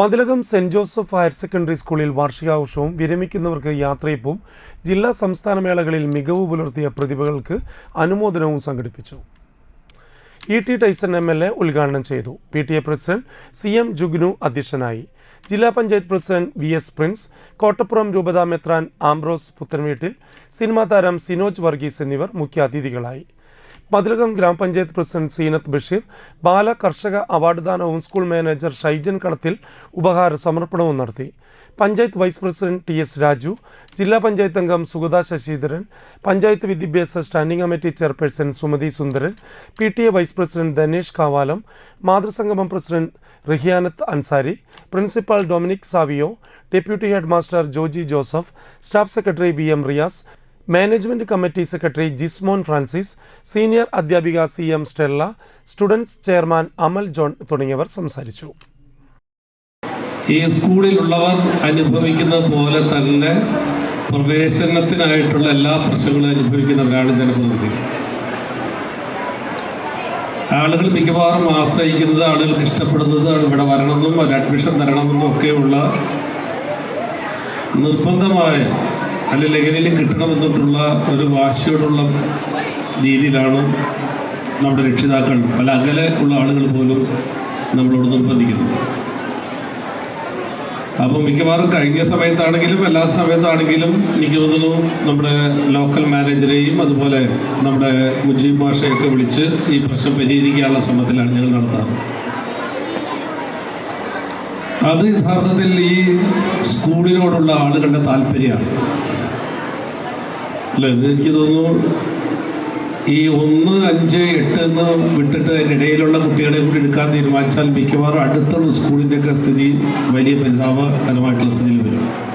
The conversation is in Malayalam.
Mathilakam Saint Joseph higher secondary സ്കൂളിൽ വാർഷികാഘോഷവും വിരമിക്കുന്നവർക്ക് യാത്രയപ്പും ജില്ലാ സംസ്ഥാന മേളകളിൽ മികവ് പുലർത്തിയ പ്രതിഭകൾക്ക് അനുമോദനവും സംഘടിപ്പിച്ചു. E T Tyson M L A ഉദ്ഘാടനം ചെയ്തു. P T A president C M Jugnu അധ്യക്ഷനായി. ജില്ലാ panchayat president V S Prince Kottappuram രൂപതാ മെത്രാൻ ആംബ്രോസ് പുത്തൻവീട്ടിൽ സിനിമാ താരം സിനോജ് വർഗീസ് എന്നിവർ മുഖ്യാതിഥികളായി. മതിലകം ഗ്രാമപഞ്ചായത്ത് പ്രസിഡന്റ് സീനത്ത് ബഷീർ ബാല കർഷക അവാർഡ് ദാനവും സ്കൂൾ മാനേജർ ഷൈജൻ കളത്തിൽ ഉപഹാര സമർപ്പണവും നടത്തി. Panchayat vice president T S Raju ജില്ലാ പഞ്ചായത്ത് അംഗം സുഗത ശശിധരൻ പഞ്ചായത്ത് വിദ്യാഭ്യാസ standing committee chairperson Sumathi Sundaran P T A vice president Dhanesh Kavalam മാതൃസംഗമം president Rihiyanath Ansari principal Dominic Savio deputy head master Joji Joseph staff secretary V M Riyas management committee secretary Jismon Francis senior അധ്യാപിക C M Stella students chairman Amal John തുടങ്ങിയവർ സംസാരിച്ചു. ഈ സ്കൂളിലുള്ളവർ അനുഭവിക്കുന്ന പോലെ തന്നെ പ്രവേശനത്തിനായിട്ടുള്ള എല്ലാ പ്രശ്നങ്ങളും അനുഭവിക്കുന്നവരാണ് ജനപ്രതിനിധി. ആളുകൾ മിക്കവാറും ആശ്രയിക്കുന്നത് ആളുകൾക്ക് ഇഷ്ടപ്പെടുന്നത് ഇവിടെ വരണമെന്നും ഒരു അഡ്മിഷൻ തരണമെന്നും ഒക്കെയുള്ള നിർബന്ധമായ അല്ലെങ്കിൽ എങ്ങനെയും കിട്ടണമെന്നിട്ടുള്ള ഒരു വാശിയോടുള്ള രീതിയിലാണ് നമ്മുടെ രക്ഷിതാക്കൾ പല അകലെ ഉള്ള ആളുകൾ പോലും നമ്മളോട് നിർബന്ധിക്കുന്നത്. അപ്പോൾ മിക്കവാറും കഴിഞ്ഞ സമയത്താണെങ്കിലും അല്ലാത്ത സമയത്താണെങ്കിലും എനിക്ക് തോന്നുന്നു നമ്മുടെ ലോക്കൽ മാനേജരെയും അതുപോലെ നമ്മുടെ മുജീബ് മാഷയൊക്കെ വിളിച്ച് ഈ പ്രശ്നം പരിഹരിക്കാനുള്ള ശ്രമത്തിലാണ് ഞങ്ങൾ നടത്താറ്. അത് യഥാർത്ഥത്തിൽ ഈ സ്കൂളിനോടുള്ള ആളുകളുടെ താല്പര്യമാണ്. അല്ല? ഇത് എനിക്ക് തോന്നുന്നു ഈ ഒന്ന് അഞ്ച് എട്ട് എന്ന് വിട്ടിട്ട് ഇടയിലുള്ള കുട്ടികളെ കൂടി എടുക്കാൻ തീരുമാനിച്ചാൽ മിക്കവാറും അടുത്തുള്ള സ്കൂളിന്റെയൊക്കെ സ്ഥിതി വലിയ പരിതാപകരമായിട്ടുള്ള സ്ഥിതിയിൽ വരും.